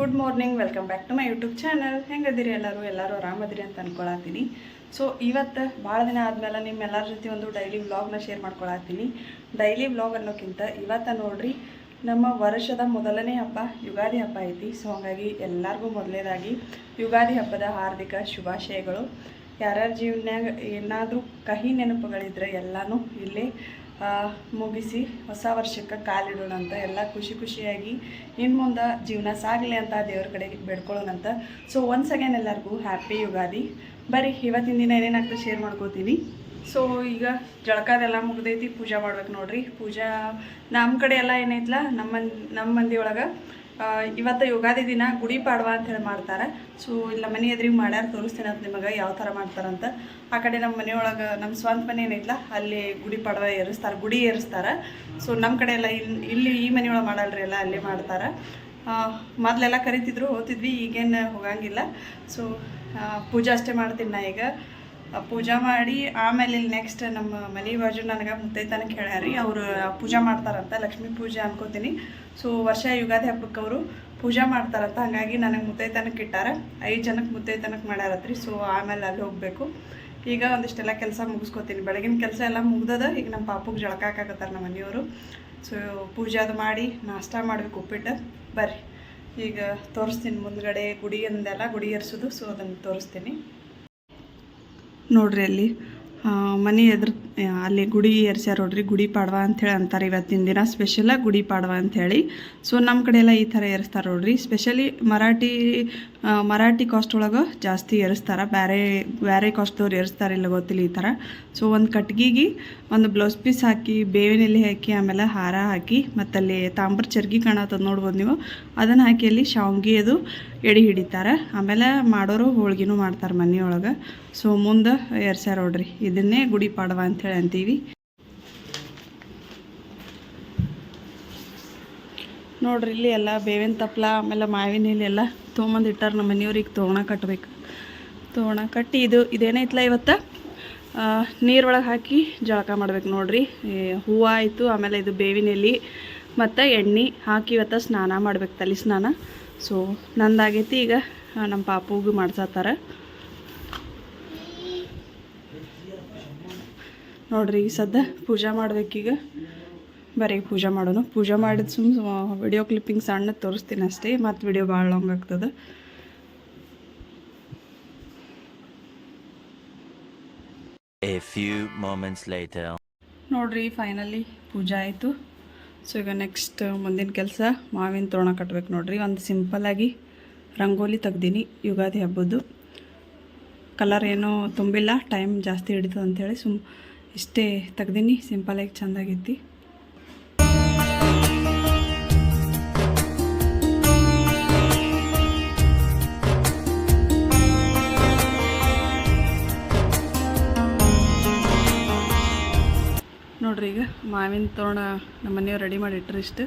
Good morning welcome back to my YouTube channel ಹೆಂಗದಿರಿ ಎಲ್ಲರೂ? ಎಲ್ಲರೂ ಆರಾಮದಿರಿ ಅಂತ ಅನ್ಕೊಳತ್ತೀನಿ. ಸೊ ಇವತ್ತು ಭಾಳ ದಿನ ಆದಮೇಲೆ ನಿಮ್ಮೆಲ್ಲರ ಜೊತೆ ಒಂದು ಡೈಲಿ ವ್ಲಾಗ್ನ ಶೇರ್ ಮಾಡ್ಕೊಳತ್ತೀನಿ. ಡೈಲಿ ವ್ಲಾಗ್ ಅನ್ನೋಕ್ಕಿಂತ ಇವತ್ತು ನೋಡ್ರಿ, ನಮ್ಮ ವರ್ಷದ ಮೊದಲನೇ ಹಬ್ಬ ಯುಗಾದಿ ಹಬ್ಬ ಐತಿ. ಸೊ ಹಾಗಾಗಿ ಎಲ್ಲರಿಗೂ ಮೊದಲನೇದಾಗಿ ಯುಗಾದಿ ಹಬ್ಬದ ಹಾರ್ದಿಕ ಶುಭಾಶಯಗಳು. ಯಾರ್ಯಾರ ಜೀವನ್ಯಾಗ ಏನಾದರೂ ಕಹಿ ನೆನಪುಗಳಿದ್ರೆ ಎಲ್ಲನೂ ಇಲ್ಲೇ ಮುಗಿಸಿ ಹೊಸ ವರ್ಷಕ್ಕೆ ಕಾಲಿಡೋಣ ಅಂತ ಎಲ್ಲ ಖುಷಿ ಖುಷಿಯಾಗಿ ಇನ್ನು ಮುಂದೆ ಜೀವನ ಸಾಗಲಿ ಅಂತ ದೇವ್ರ ಕಡೆ ಬೇಡ್ಕೊಳ್ಳೋಣಂತ ಸೊ ಒನ್ಸ್ ಅಗೇನ್ ಎಲ್ಲರಿಗೂ ಹ್ಯಾಪಿ ಯುಗಾದಿ. ಬರೀ ಇವತ್ತಿನ ದಿನ ಏನೇನಾಗ್ತದೆ ಶೇರ್ ಮಾಡ್ಕೋತೀನಿ. ಸೊ ಈಗ ಜಳಕಾದೆಲ್ಲ ಮುಗ್ದೈತಿ, ಪೂಜೆ ಮಾಡ್ಬೇಕು ನೋಡ್ರಿ. ಪೂಜಾ ನಮ್ಮ ಕಡೆ ಎಲ್ಲ ಏನೈತ್ಲ ನಮ್ಮ ನಮ್ಮ ಮಂದಿ ಒಳಗೆ ಇವತ್ತು ಯುಗಾದಿ ದಿನ ಗುಡಿ ಪಾಡ್ವ ಅಂತ ಹೇಳಿ ಮಾಡ್ತಾರೆ. ಸೊ ಇಲ್ಲ, ಮನೆ ಎದ್ರಿಗೆ ಮಾಡ್ಯಾರ, ತೋರಿಸ್ತೀನಿ ಅಂತ ನಿಮಗೆ ಯಾವ ಥರ ಮಾಡ್ತಾರಂತ. ಆ ಕಡೆ ನಮ್ಮ ಮನೆಯೊಳಗೆ ನಮ್ಮ ಸ್ವಂತ ಮನೆ ಏನಿಲ್ಲ ಅಲ್ಲಿ ಗುಡಿ ಪಾಡ್ವ ಏರಿಸ್ತಾರೆ, ಗುಡಿ ಏರಿಸ್ತಾರೆ. ಸೊ ನಮ್ಮ ಕಡೆ ಎಲ್ಲ ಇಲ್ಲಿ ಈ ಮನೆಯೊಳಗೆ ಮಾಡಲ್ರಿ ಎಲ್ಲ, ಅಲ್ಲಿ ಮಾಡ್ತಾರೆ. ಮೊದಲೆಲ್ಲ ಕರಿತಿದ್ರು ಹೋತಿದ್ವಿ ಈಗೇನು ಹೋಗಂಗಿಲ್ಲ. ಸೊ ಪೂಜೆ ಅಷ್ಟೇ ಮಾಡ್ತೀನಿ ನಾ ಈಗ. ಪೂಜಾ ಮಾಡಿ, ಆಮೇಲೆ ಇಲ್ಲಿ ನೆಕ್ಸ್ಟ್ ನಮ್ಮ ಮನೆ ಬಾಜು ನನಗೆ ಮುತ್ತೈತನಕ್ಕೆ ಹೇಳ್ಯಾರಿ ಅವರು ಪೂಜಾ ಮಾಡ್ತಾರಂತ, ಲಕ್ಷ್ಮೀ ಪೂಜೆ ಅನ್ಕೋತೀನಿ. ಸೊ ವರ್ಷ ಯುಗಾದಿ ಹಬ್ಬಕ್ಕೆ ಅವರು ಪೂಜಾ ಮಾಡ್ತಾರಂತ, ಹಾಗಾಗಿ ನನಗೆ ಮುತ್ತೈತನಕ್ಕೆ ಇಟ್ಟಾರ. ಐದು ಜನಕ್ಕೆ ಮುತ್ತೈತನಕ್ಕೆ ಮಾಡ್ಯಾರತ್ರಿ ಸೊ ಆಮೇಲೆ ಅಲ್ಲಿ ಹೋಗಬೇಕು. ಈಗ ಒಂದಿಷ್ಟೆಲ್ಲ ಕೆಲಸ ಮುಗಿಸ್ಕೊತೀನಿ. ಬೆಳಗಿನ ಕೆಲಸ ಎಲ್ಲ ಮುಗ್ದದ, ಈಗ ನಮ್ಮ ಪಾಪುಗೆ ಜಳಕ ಹಾಕಾಕತ್ತಾರೆ ನಮ್ಮ ಮನೆಯವರು. ಸೊ ಪೂಜೆ ಅದು ಮಾಡಿ ನಾಷ್ಟ ಮಾಡಬೇಕು ಉಪ್ಪಿಟ್ಟು. ಬರ್ರಿ. ಈಗ ತೋರಿಸ್ತೀನಿ ಮುಂದ್ಗಡೆ ಗುಡಿ ಅಂದೆಲ್ಲ, ಗುಡಿ ಏರ್ಸೋದು ಸೊ ಅದನ್ನು ತೋರಿಸ್ತೀನಿ. ನೋಡ್ರಿ ಅಲ್ಲಿ. ಮನೆ ಎದುರು ಅಲ್ಲಿ ಗುಡಿ ಏರ್ಸ್ಯಾರ ನೋಡ್ರಿ, ಗುಡಿ ಪಾಡ್ವ ಅಂಥೇಳಿ ಅಂತಾರೆ ಇವತ್ತಿನ ದಿನ ಸ್ಪೆಷಲಾಗಿ ಗುಡಿ ಪಾಡ್ವ ಅಂಥೇಳಿ ಸೊ ನಮ್ಮ ಕಡೆ ಎಲ್ಲ ಈ ಥರ ಏರಿಸ್ತಾರೆ ನೋಡ್ರಿ. ಸ್ಪೆಷಲಿ ಮರಾಠಿ ಮರಾಠಿ ಕಾಸ್ಟ್ ಒಳಗೆ ಜಾಸ್ತಿ ಏರಿಸ್ತಾರೆ ಬೇರೆ ಬೇರೆ ಕಾಸ್ಟ್ದವ್ರು ಏರಿಸ್ತಾರೆ ಇಲ್ಲ ಗೊತ್ತಿಲ್ಲ ಈ ಥರ. ಸೊ ಒಂದು ಕಟ್ಗಿಗೆ, ಒಂದು ಬ್ಲೌಸ್ ಪೀಸ್ ಹಾಕಿ ಬೇವಿನ ಎಲೆ ಹಾಕಿ, ಆಮೇಲೆ ಹಾರ ಹಾಕಿ ಮತ್ತು ಅಲ್ಲಿ ತಾಮ್ರ ಚರ್ಗಿ ಕಾಣತ್ತದ ನೋಡ್ಬೋದು ನೀವು. ಅದನ್ನು ಹಾಕಿ ಅಲ್ಲಿ ಶಾವ್ಗಿ ಅದು ಎಡೆ ಹಿಡಿತಾರೆ. ಆಮೇಲೆ ಮಾಡೋರು ಹೋಳ್ಗಿನೂ ಮಾಡ್ತಾರೆ ಮನೆಯೊಳಗೆ. ಸೊ ಮುಂದೆ ಎರ್ಸ್ಯಾರ ನೋಡ್ರಿ ಇದನ್ನೇ ಗುಡಿ ಪಾಡವ ಅಂಥೇಳಿ ಅಂತೀವಿ. ನೋಡ್ರಿ ಇಲ್ಲಿ ಎಲ್ಲ ಬೇವಿನ ತಪ್ಲ, ಆಮೇಲೆ ಮಾವಿನ ಎಲೆ ಎಲ್ಲ ತೊಗೊಂಬಂದು ಇಟ್ಟಾರ ನಮ್ಮ ಮನೆಯವ್ರಿಗೆ ತೋರಣ ಕಟ್ಟಬೇಕು ತೋರಣ ಕಟ್ಟಿ ಇದು ಇದೇನೈತ್ಲ ಇವತ್ತು? ನೀರೊಳಗೆ ಹಾಕಿ ಜಳಕ ಮಾಡ್ಬೇಕು ನೋಡ್ರಿ. ಹೂವು ಆಯಿತು, ಆಮೇಲೆ ಇದು ಬೇವಿನ ಎಲೆ ಮತ್ತು ಎಣ್ಣೆ ಹಾಕಿ ಇವತ್ತು ಸ್ನಾನ ಮಾಡ್ಬೇಕು ತಲೆ ಸ್ನಾನ. ಸೊ ನಂದಾಗೈತಿ ಈಗ ನಮ್ಮ ಪಾಪುಗೂ ಮಾಡ್ಸತ್ತಾರ ನೋಡ್ರಿ ಈ ಸದ್ಯ ಪೂಜೆ ಮಾಡ್ಬೇಕೀಗ ಬರೀ ಪೂಜೆ ಮಾಡೋಣ ಪೂಜೆ ಮಾಡಿದ ಸುಮ್ ವಿಡಿಯೋ ಕ್ಲಿಪ್ಪಿಂಗ್ ಸಣ್ಣ ತೋರಿಸ್ತೀನಿ ಅಷ್ಟೇ. ಮತ್ತು ವಿಡಿಯೋ ಭಾಳ ಲಾಂಗ್ ಆಗ್ತದೆ. A few moments later. ನೋಡ್ರಿ ಫೈನಲಿ ಪೂಜೆ ಆಯಿತು. ಸೊ ಈಗ ನೆಕ್ಸ್ಟ್ ಮುಂದಿನ ಕೆಲಸ. ಮಾವಿನ ತೋರಣ ಕಟ್ಬೇಕು ನೋಡ್ರಿ. ಒಂದು ಸಿಂಪಲ್ಲಾಗಿ ರಂಗೋಲಿ ತೆಗ್ದೀನಿ ಯುಗಾದಿ ಹಬ್ಬದ್ದು. ಕಲರ್ ಏನೂ ತುಂಬಿಲ್ಲ ಟೈಮ್ ಜಾಸ್ತಿ ಹಿಡಿತದೆ ಅಂಥೇಳಿ ಸುಮ್ ಇಷ್ಟೇ ತೆಗ್ದೀನಿ. ಸಿಂಪಲಾಗಿ ಚೆಂದಾಗೈತಿ. ನೋಡ್ರಿ ಈಗ ಮಾವಿನ ತೋರಣ ನಮ್ಮ ಮನೆಯವ್ರು ರೆಡಿ ಮಾಡಿ ಇಟ್ರಿ ಇಷ್ಟು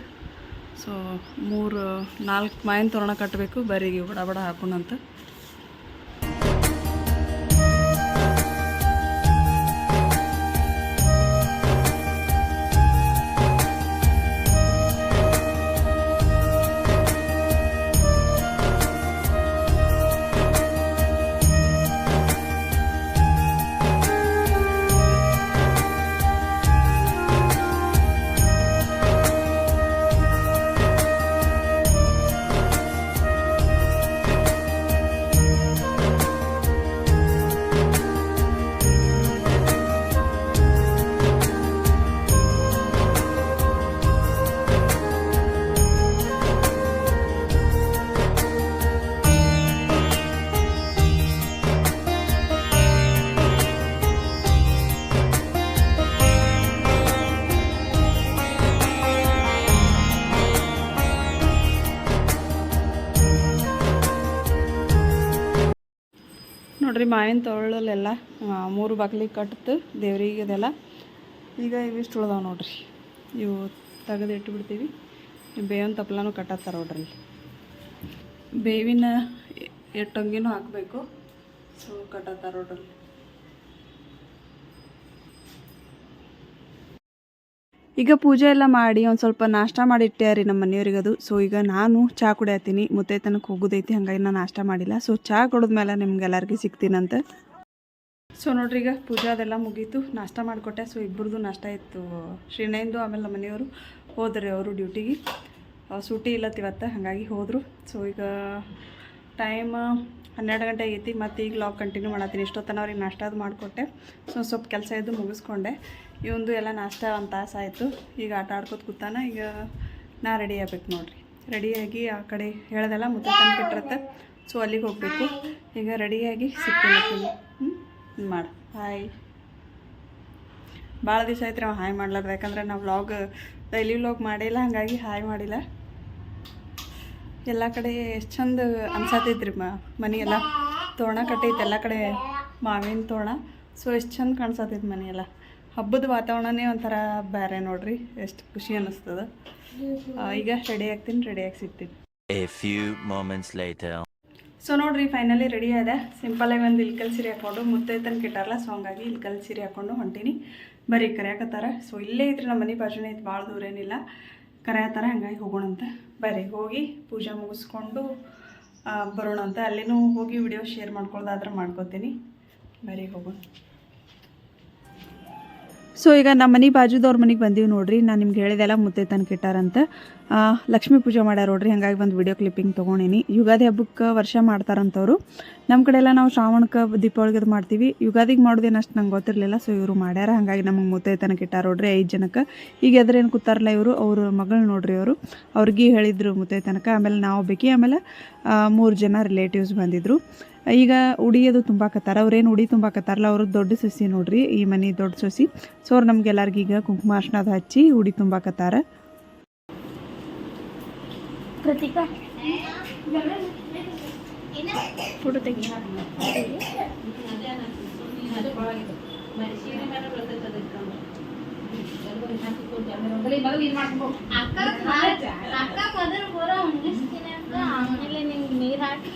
ಸೊ ಮೂರು ನಾಲ್ಕು ಮಾವಿನ ತೋರಣ ಕಟ್ಟಬೇಕು ಬರೀಗೆ ಬಡ ಬಡ ಹಾಕೋಣಂತ. ನೋಡ್ರಿ ಮಾವಿನ ತೊಳಲೆಲ್ಲ ಮೂರು ಬಾಗಿಲಿಗೆ ಕಟ್ತು ದೇವ್ರಿಗೆ ಅದೆಲ್ಲ ಈಗ ಇವಿಷ್ಟು ಉಳ್ದಾವ ನೋಡ್ರಿ. ಇವು ತೆಗೆದು ಇಟ್ಟುಬಿಡ್ತೀವಿ ಬೇವಿನ ತಪ್ಲನೂ ಕಟ್ಟತ್ತಾರ ನೋಡ್ರಿ ಬೇವಿನ ಎಟ್ಟಂಗಿನೂ ಹಾಕಬೇಕು. ಸೊ ಕಟ್ಟತ್ತಾರ ನೋಡ್ರಿ ಈಗ ಪೂಜೆ ಎಲ್ಲ ಮಾಡಿ ಒಂದು ಸ್ವಲ್ಪ ನಾಷ್ಟ ಮಾಡಿಟ್ಟೆ ರೀ ನಮ್ಮ ಮನೆಯವ್ರಿಗೆ ಅದು. ಸೊ ಈಗ ನಾನು ಚಹಾ ಕುಡಿಯತ್ತೀನಿ. ಮುತ್ತೆ ತನಕ ಹೋಗೋದೈತಿ, ಹಂಗಾಗಿ ನಾನು ನಾಷ್ಟ ಮಾಡಿಲ್ಲ. ಸೊ ಚಹಾ ಕುಡಿದ್ಮೇಲೆ ನಿಮ್ಗೆಲ್ಲರಿಗೂ ಸಿಗ್ತೀನಂತೆ. ಸೊ ನೋಡ್ರಿ ಈಗ ಪೂಜೆ ಅದೆಲ್ಲ ಮುಗೀತು. ನಾಷ್ಟ ಮಾಡಿಕೊಟ್ಟೆ. ಸೊ ಇಬ್ಬರದು ನಾಷ್ಟ ಇತ್ತು. ಶ್ರೀನಯಂದು ಆಮೇಲೆ ನಮ್ಮ ಮನೆಯವರು ಹೋದ್ರಿ ಅವರು ಡ್ಯೂಟಿಗೆ. ಸೂಟಿ ಇಲ್ಲತ್ತಿವತ್ತ ಹಾಗಾಗಿ ಹೋದರು. ಸೊ ಈಗ ಟೈಮ್ ಹನ್ನೆರಡು ಗಂಟೆ ಆಗೈತಿ, ಮತ್ತು ಈಗ ಲಾಗ್ ಕಂಟಿನ್ಯೂ ಮಾಡತ್ತೀನಿ. ಇಷ್ಟೊತ್ತನ ಅವ್ರಿಗೆ ನಾಷ್ಟ ಅದು ಮಾಡಿಕೊಟ್ಟೆ. ಸೊ ಸ್ವಲ್ಪ ಕೆಲಸ ಇದ್ದು ಮುಗಿಸ್ಕೊಂಡೆ. ಇವಂದು ಎಲ್ಲ ನಾಷ್ಟ ಒಂದು ತಾಸು ಆಯಿತು. ಈಗ ಆಟ ಆಡ್ಕೊತ ಕೂತಾನ. ಈಗ ನಾ ರೆಡಿ ಆಗ್ಬೇಕು ನೋಡ್ರಿ. ರೆಡಿಯಾಗಿ ಆ ಕಡೆ ಹೇಳ್ದೆಲ್ಲ ಮುತ್ತ ತಂದು ಕೆಟ್ಟಿರತ್ತೆ ಸೊ ಅಲ್ಲಿಗೆ ಹೋಗಬೇಕು. ಈಗ ರೆಡಿಯಾಗಿ ಸಿಗ್ತೀನಿ ಹ್ಞೂ ಮಾಡು. ಹಾಯ್ ಭಾಳ ದಿವಸ ಆಯ್ತು ನಾವು ಹಾಯ್ ಮಾಡ್ಲಾರ್ದು. ಯಾಕಂದ್ರೆ ನಾವು ವ್ಲಾಗ್ ಡೈಲಿ ವ್ಲಾಗ್ ಮಾಡಿಲ್ಲ. ಹಾಗಾಗಿ ಹಾಯ್ ಮಾಡಿಲ್ಲ. ಎಲ್ಲ ಕಡೆ ಎಷ್ಟು ಚಂದ ಅನ್ಸತೈತ್ರಿ ಮ ಎಲ್ಲ. ತೋರಣ ಕಟ್ಟೈತೆ ಎಲ್ಲ ಕಡೆ ಮಾವಿನ ತೋರಣ. ಸೊ ಎಷ್ಟು ಚಂದ ಕಾಣಿಸತೈತೆ ಮನೆಯೆಲ್ಲ ಹಬ್ಬದ ವಾತಾವರಣನೇ ಒಂಥರ ಬೇರೆ ನೋಡ್ರಿ ಎಷ್ಟು ಖುಷಿ ಅನ್ನಿಸ್ತದ ಈಗ ರೆಡಿ ಆಗ್ತೀನಿ ರೆಡಿಯಾಗಿ ಸಿಗ್ತೀನಿ. ಸೊ ನೋಡ್ರಿ ಫೈನಲಿ ರೆಡಿ ಆದ. ಸಿಂಪಲಾಗಿ ಒಂದು ಇಲ್ಕಲ್ ಸೀರೆ ಹಾಕೊಂಡು ಮುತ್ತೈತನ ಕೆಟ್ಟಾರಲ್ಲ ಸೊ ಹಂಗಾಗಿ ಇಲ್ಕಲ್ ಸೀರೆ ಹಾಕೊಂಡು ಹೊಂಟೀನಿ. ಬರೀ ಕರೆಯಾಕತ್ತಾರ. ಸೊ ಇಲ್ಲೇ ಐತ್ರಿ ನಮ್ಮ ಮನೆ ಬಾಜುನೇ ಇತ್ತು ಭಾಳ ದೂರ ಏನಿಲ್ಲ ಕರೆಯತ್ತಾರ, ಹಂಗಾಗಿ ಹೋಗೋಣಂತ. ಬರ್ರಿ, ಹೋಗಿ ಪೂಜೆ ಮುಗಿಸ್ಕೊಂಡು ಬರೋಣ ಅಂತ ಅಲ್ಲಿನೂ ಹೋಗಿ ವಿಡಿಯೋ ಶೇರ್ ಮಾಡ್ಕೊಳ್ಳೋದಾದ್ರೆ ಮಾಡ್ಕೋತೀನಿ. ಬರೀ ಹೋಗೋಣ. ಸೊ ಈಗ ನಮ್ಮ ಮನೆ ಬಾಜುದವ್ರ ಮನೆಗೆ ಬಂದೀವಿ ನೋಡ್ರಿ. ನಾನು ನಿಮ್ಗೆ ಹೇಳಿದೆಲ್ಲ ಮುತ್ತೆ ತನಕ ಲಕ್ಷ್ಮೀ ಪೂಜೆ ಮಾಡ್ಯಾರ ನೋಡ್ರಿ, ಹಂಗಾಗಿ ಒಂದು ವಿಡಿಯೋ ಕ್ಲಿಪ್ಪಿಂಗ್ ತೊಗೊಂಡಿನಿ. ಯುಗಾದಿ ಹಬ್ಬಕ್ಕೆ ವರ್ಷ ಮಾಡ್ತಾರಂಥವ್ರು ನಮ್ಮ ಕಡೆ ಎಲ್ಲ ನಾವು ಶ್ರಾವಣಕ್ಕೆ ದೀಪಾವಳಿಗೆ ಅದು ಮಾಡ್ತೀವಿ. ಯುಗಾದಿಗೆ ಮಾಡೋದೇನು ಅಷ್ಟು ನಂಗೆ ಗೊತ್ತಿರಲಿಲ್ಲ ಸೊ ಇವರು ಮಾಡ್ಯಾರ, ಹಾಗಾಗಿ ನಮಗೆ ಮುತ್ತೈತನಕ್ಕೆ ತನಕ ಇಟ್ಟಾರ ನೋಡ್ರಿ ಐದು ಜನಕ್ಕೆ. ಈಗ ಎದ್ರೇನು ಕೂತಾರಲ್ಲ ಇವರು, ಅವ್ರ ಮಗಳು ನೋಡ್ರಿ ಅವರು. ಅವ್ರಿಗೆ ಹೇಳಿದರು ಮುತ್ತೈತನಕ ಆಮೇಲೆ ನಾವು ಬೇಕಿ ಆಮೇಲೆ ಮೂರು ಜನ ರಿಲೇಟಿವ್ಸ್ ಬಂದಿದ್ರು. ಈಗ ಉಡಿಯೋದು ತುಂಬಾಕತ್ತಾರ ಅವ್ರೇನು ಉಡಿ ತುಂಬಾಕತ್ತಾರಲ್ಲ ಅವರು ದೊಡ್ಡ ಸೊಸಿ ನೋಡ್ರಿ, ಈ ಮನೆ ದೊಡ್ಡ ಸೊಸಿ. ಸೊ ಅವ್ರು ನಮ್ಗೆ ಈಗ ಕುಂಕುಮ ಅರ್ಶಿನದ ಹಚ್ಚಿ ಉಡಿ ತುಂಬಾಕತ್ತಾರ కృతిక ఫోటో తెగి ಅಕ್ಕ ಮೊದಲು ಬರ ಉಂಡಿಸ್ತೀನಿ ಅಂತ ಆಮೇಲೆ ನಿಮ್ಗೆ ನೀರು ಹಾಕಿ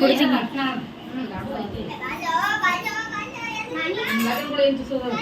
ಕುಡ್ತೀನಿ కూడా ఏం చూసుకోవాలి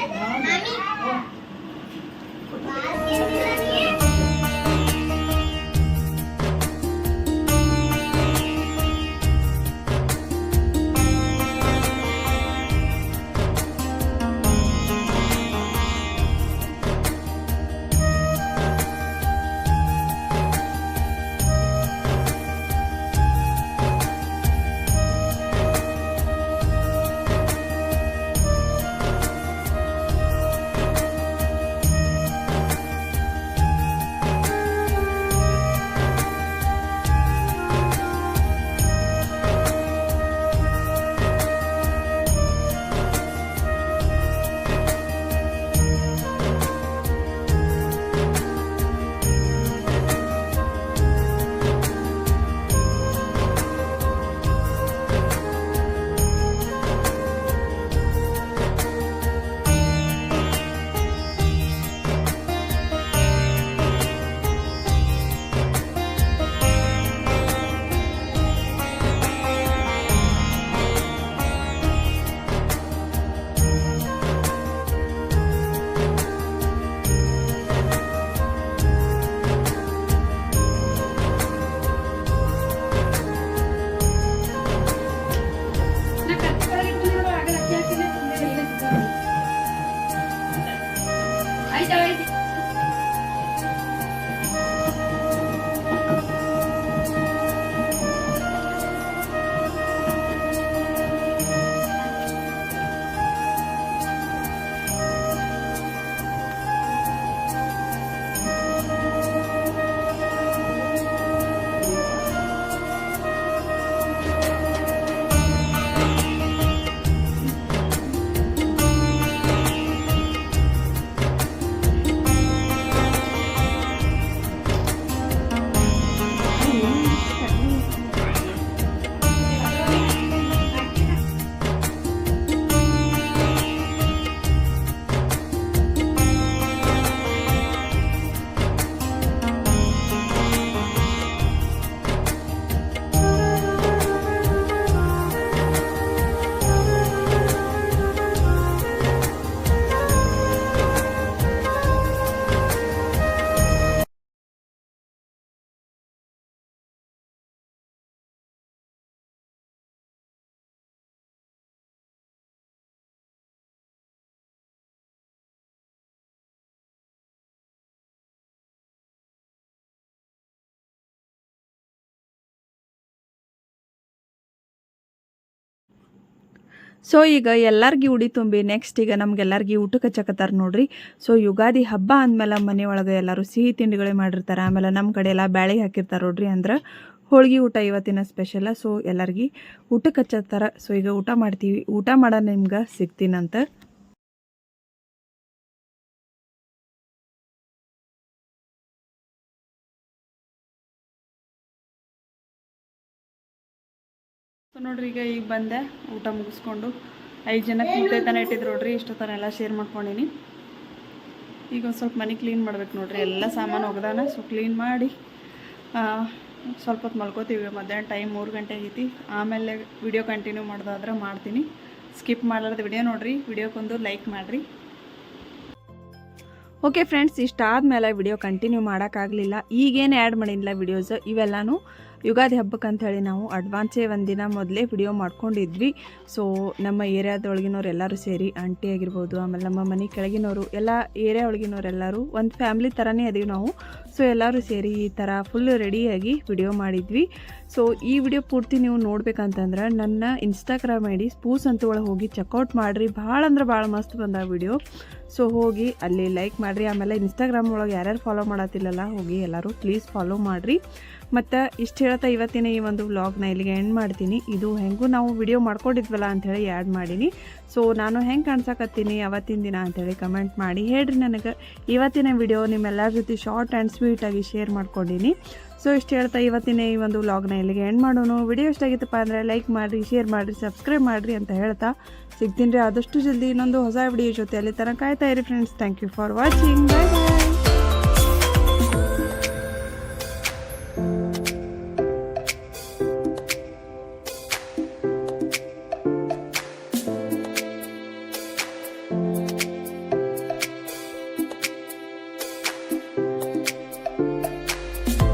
はい、ಸೊ ಈಗ ಎಲ್ಲರಿಗೂ ಉಡಿ ತುಂಬಿ ನೆಕ್ಸ್ಟ್ ಈಗ ನಮ್ಗೆಲ್ಲರಿಗೂ ಊಟಕ್ಕೆ ಹಚ್ಚಕತ್ತಾರ ನೋಡ್ರಿ. ಸೊ ಯುಗಾದಿ ಹಬ್ಬ ಅಂದಮೇಲೆ ಮನೆಯೊಳಗೆ ಎಲ್ಲರೂ ಸಿಹಿ ತಿಂಡಿಗಳೇ ಮಾಡಿರ್ತಾರೆ. ಆಮೇಲೆ ನಮ್ಮ ಕಡೆ ಎಲ್ಲ ಬ್ಯಾಳೆ ಹಾಕಿರ್ತಾರೆ ನೋಡ್ರಿ ಅಂದ್ರೆ ಹೋಳಿಗೆ ಊಟ ಇವತ್ತಿನ ಸ್ಪೆಷಲ್ಲ ಸೊ ಎಲ್ಲರಿಗೂ ಊಟಕ್ಕೆ ಹಚ್ಚತ್ತಾರ. ಸೊ ಈಗ ಊಟ ಮಾಡ್ತೀವಿ. ಊಟ ಮಾಡೋ ನಿಮ್ಗೆ ಸಿಗ್ತೀನಂತ ನೋಡ್ರಿ ಈಗ ಈಗ ಬಂದೆ, ಊಟ ಮುಗಿಸ್ಕೊಂಡು. ಐದು ಜನಕ್ಕೆ ತಾನೇ ಇಟ್ಟಿದ್ರು ನೋಡ್ರಿ ಇಷ್ಟೊತ್ತನ ಎಲ್ಲ ಶೇರ್ ಮಾಡ್ಕೊಂಡಿನಿ. ಈಗ ಒಂದು ಸ್ವಲ್ಪ ಮನೆ ಕ್ಲೀನ್ ಮಾಡ್ಬೇಕು ನೋಡ್ರಿ, ಎಲ್ಲ ಸಾಮಾನು ಒಗ್ದಾನ ಸೊ ಕ್ಲೀನ್ ಮಾಡಿ ಸ್ವಲ್ಪ ಹೊತ್ತು ಮಲ್ಕೋತೀವಿ. ಮಧ್ಯಾಹ್ನ ಟೈಮ್ ಮೂರು ಗಂಟೆ ಆಗೈತಿ. ಆಮೇಲೆ ವಿಡಿಯೋ ಕಂಟಿನ್ಯೂ ಮಾಡೋದಾದ್ರೆ ಮಾಡ್ತೀನಿ. ಸ್ಕಿಪ್ ಮಾಡಲಾರ್ದು ವಿಡಿಯೋ ನೋಡ್ರಿ ವಿಡಿಯೋಕ್ಕೊಂದು ಲೈಕ್ ಮಾಡಿರಿ. ಓಕೆ ಫ್ರೆಂಡ್ಸ್ ಇಷ್ಟಾದ್ಮೇಲೆ ವಿಡಿಯೋ ಕಂಟಿನ್ಯೂ ಮಾಡೋಕ್ಕಾಗಲಿಲ್ಲ ಈಗೇನು ಆ್ಯಡ್ ಮಾಡಿಲ್ಲ ವಿಡಿಯೋಸ್ ಇವೆಲ್ಲನೂ? ಯುಗಾದಿ ಹಬ್ಬಕ್ಕೆ ಅಂಥೇಳಿ ನಾವು ಅಡ್ವಾನ್ಸೇ ಒಂದಿನ ಮೊದಲೇ ವಿಡಿಯೋ ಮಾಡ್ಕೊಂಡಿದ್ವಿ. ಸೊ ನಮ್ಮ ಏರಿಯಾದೊಳಗಿನವ್ರು ಎಲ್ಲರೂ ಸೇರಿ ಆಂಟಿ ಆಗಿರ್ಬೋದು, ಆಮೇಲೆ ನಮ್ಮ ಮನೆ ಕೆಳಗಿನವರು, ಎಲ್ಲ ಏರಿಯಾ ಒಳಗಿನವರೆಲ್ಲರೂ ಒಂದು ಫ್ಯಾಮ್ಲಿ ಥರನೇ ಅದೀವಿ ನಾವು. ಸೊ ಎಲ್ಲರೂ ಸೇರಿ ಈ ಥರ ಫುಲ್ ರೆಡಿಯಾಗಿ ವಿಡಿಯೋ ಮಾಡಿದ್ವಿ. ಸೊ ಈ ವಿಡಿಯೋ ಪೂರ್ತಿ ನೀವು ನೋಡ್ಬೇಕಂತಂದ್ರೆ ನನ್ನ ಇನ್ಸ್ಟಾಗ್ರಾಮ್ ಐ ಡಿ ಸ್ಪೂಸ್ ಅಂತ ಒಳಗೆ ಹೋಗಿ ಚೆಕ್ಔಟ್ ಮಾಡಿರಿ. ಭಾಳ ಅಂದ್ರೆ ಭಾಳ ಮಸ್ತ್ ಬಂದ ವಿಡಿಯೋ ಸೊ ಹೋಗಿ ಅಲ್ಲಿ ಲೈಕ್ ಮಾಡಿರಿ. ಆಮೇಲೆ ಇನ್ಸ್ಟಾಗ್ರಾಮ್ ಒಳಗೆ ಯಾರ್ಯಾರು ಫಾಲೋ ಮಾಡತ್ತಿಲ್ಲಲ್ಲ ಹೋಗಿ ಎಲ್ಲರೂ ಪ್ಲೀಸ್ ಫಾಲೋ ಮಾಡಿರಿ. ಮತ್ತು ಇಷ್ಟು ಹೇಳ್ತಾ ಇವತ್ತಿನ ಈ ಒಂದು ವ್ಲಾಗ್ನ ಇಲ್ಲಿಗೆ ಎಂಡ್ ಮಾಡ್ತೀನಿ. ಇದು ಹೆಂಗೂ ನಾವು ವಿಡಿಯೋ ಮಾಡ್ಕೊಂಡಿದ್ವಲ್ಲ ಅಂಥೇಳಿ ಆ್ಯಡ್ ಮಾಡೀನಿ. ಸೊ ನಾನು ಹೆಂಗೆ ಕಾಣಿಸಕತ್ತೀನಿ ಅವತ್ತಿನ ದಿನ ಅಂಥೇಳಿ ಕಮೆಂಟ್ ಮಾಡಿ ಹೇಳ್ರಿ ನನಗೆ. ಇವತ್ತಿನ ವಿಡಿಯೋ ನಿಮ್ಮೆಲ್ಲರ ಜೊತೆ ಶಾರ್ಟ್ ಆ್ಯಂಡ್ ಸ್ವೀಟಾಗಿ ಶೇರ್ ಮಾಡ್ಕೊಂಡಿನಿ. ಸೊ ಇಷ್ಟು ಹೇಳ್ತಾ ಇವತ್ತಿನ ಈ ಒಂದು ವ್ಲಾಗ್ನ ಇಲ್ಲಿಗೆ ಎಂಡ್ ಮಾಡೋಣ ವಿಡಿಯೋ ಇಷ್ಟಾಗಿತ್ತಪ್ಪ ಅಂದರೆ ಲೈಕ್ ಮಾಡಿರಿ ಶೇರ್ ಮಾಡಿರಿ ಸಬ್ಸ್ಕ್ರೈಬ್ ಮಾಡಿರಿ ಅಂತ ಹೇಳ್ತಾ ಸಿಗ್ತೀನಿ ರೀ. ಆದಷ್ಟು ಜಲ್ದಿ ಇನ್ನೊಂದು ಹೊಸ ವಿಡಿಯೋ ಜೊತೆ ಅಲ್ಲಿ ತನಕ ಕಾಯ್ತಾ ಇರಿ friends thank you for watching bye bye